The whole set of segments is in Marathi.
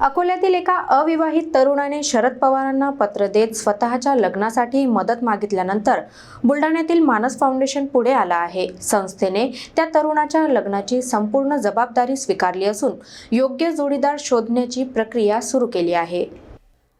अकोल्यातील एका अविवाहित तरुणाने शरद पवारांना पत्र देत स्वतःच्या लग्नासाठी मदत मागितल्यानंतर बुलढाण्यातील मानस फाउंडेशन पुढे आला आहे. संस्थेने त्या तरुणाच्या लग्नाची संपूर्ण जबाबदारी स्वीकारली असून योग्य जोडीदार शोधण्याची प्रक्रिया सुरू केली आहे.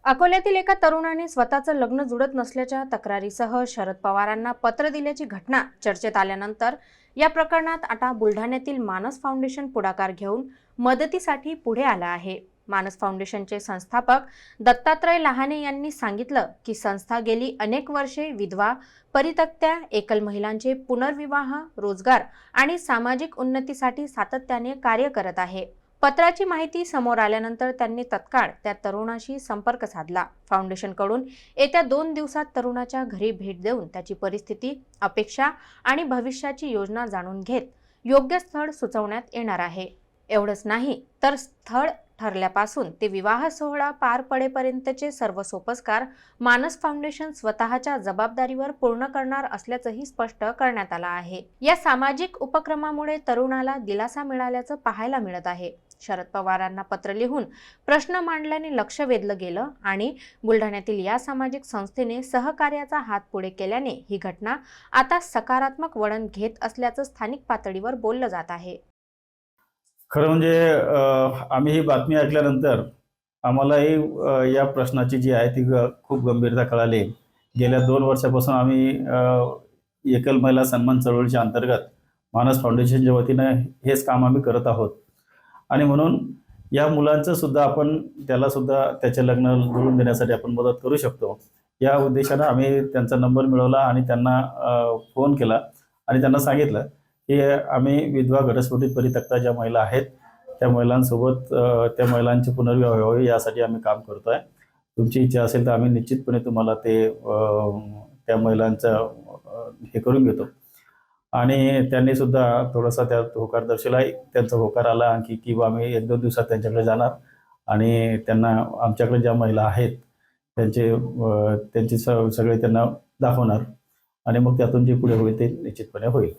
अकोल्यातील एका तरुणाने स्वतःचं लग्न जुळत नसल्याच्या तक्रारीसह शरद पवारांना पत्र दिल्याची घटना चर्चेत आल्यानंतर या प्रकरणात आता बुलढाण्यातील मानस फाउंडेशन पुढाकार घेऊन मदतीसाठी पुढे आला आहे. मानस फाउंडेशनचे संस्थापक दत्तात्रय लहाने यांनी सांगितलं की संस्था गेली अनेक वर्षे विधवा परितक्त्या एकल महिलांचे पुनर्विवाह रोजगार आणि सामाजिक उन्नतीसाठी सातत्याने कार्य करत आहे. पत्राची माहिती समोर आल्यानंतर त्यांनी तत्काळ त्या तरुणाशी संपर्क साधला. फाउंडेशनकडून येत्या दोन दिवसात तरुणाच्या घरी भेट देऊन त्याची परिस्थिती अपेक्षा आणि भविष्याची योजना जाणून घेत योग्य स्थळ सुचवण्यात येणार आहे. एवढंच नाही तर स्थळ ठरल्यापासून ते विवाह सोहळा पार पडेपर्यंतचे सर्व सोपस्कार मानस फाउंडेशन स्वतःच्या जबाबदारीवर पूर्ण करणार असल्याचंही स्पष्ट करण्यात आलं आहे. या सामाजिक उपक्रमामुळे तरुणाला दिलासा मिळाल्याचं पाहायला मिळत आहे. शरद पवारांना पत्र लिहून प्रश्न मांडल्याने लक्ष वेधलं गेलं आणि बुलढाण्यातील या सामाजिक संस्थेने सहकार्याचा हात पुढे केल्याने ही घटना आता सकारात्मक वळण घेत असल्याचं स्थानिक पातळीवर बोललं जात आहे. खरं म्हणजे आम्ही ही बातमी ऐकल्यानंतर आम्हालाही या प्रश्नाची जी आहे ती ग- खूप गंभीरता कळाली. गेल्या दोन वर्षापासून आम्ही एकल महिला सन्मान चळवळीच्या अंतर्गत मानस फाउंडेशनच्या वतीनं हेच काम आम्ही करत आहोत. आणि म्हणून या मुलांचं सुद्धा आपण त्याला सुद्धा त्याचे लग्न जुळून देण्यासाठी आपण मदत करू शकतो. या उद्देशानं आम्ही त्यांचा नंबर मिळवला आणि त्यांना फोन केला आणि त्यांना सांगितलं हे आम्ही विधवा घटस्फोटीत परित्यक्ता ज्या महिला आहेत त्या महिलांसोबत त्या महिलांचे पुनर्विवाह व्हावे यासाठी आम्ही काम करतो आहे तुमची इच्छा असेल तर आम्ही निश्चितपणे तुम्हाला ते त्या महिलांचं हे करून घेतो. आणि त्यांनी सुद्धा थोडासा त्यात होकार दर्शवला त्यांचा होकार आला आणखी की आम्ही एक दोन दिवसात त्यांच्याकडे जाणार. आणि त्यांना आमच्याकडे ज्या महिला आहेत त्यांचे त्यांचे स सगळे त्यांना दाखवणार. आणि मग त्यातून जे पुढे होईल ते निश्चितपणे होईल.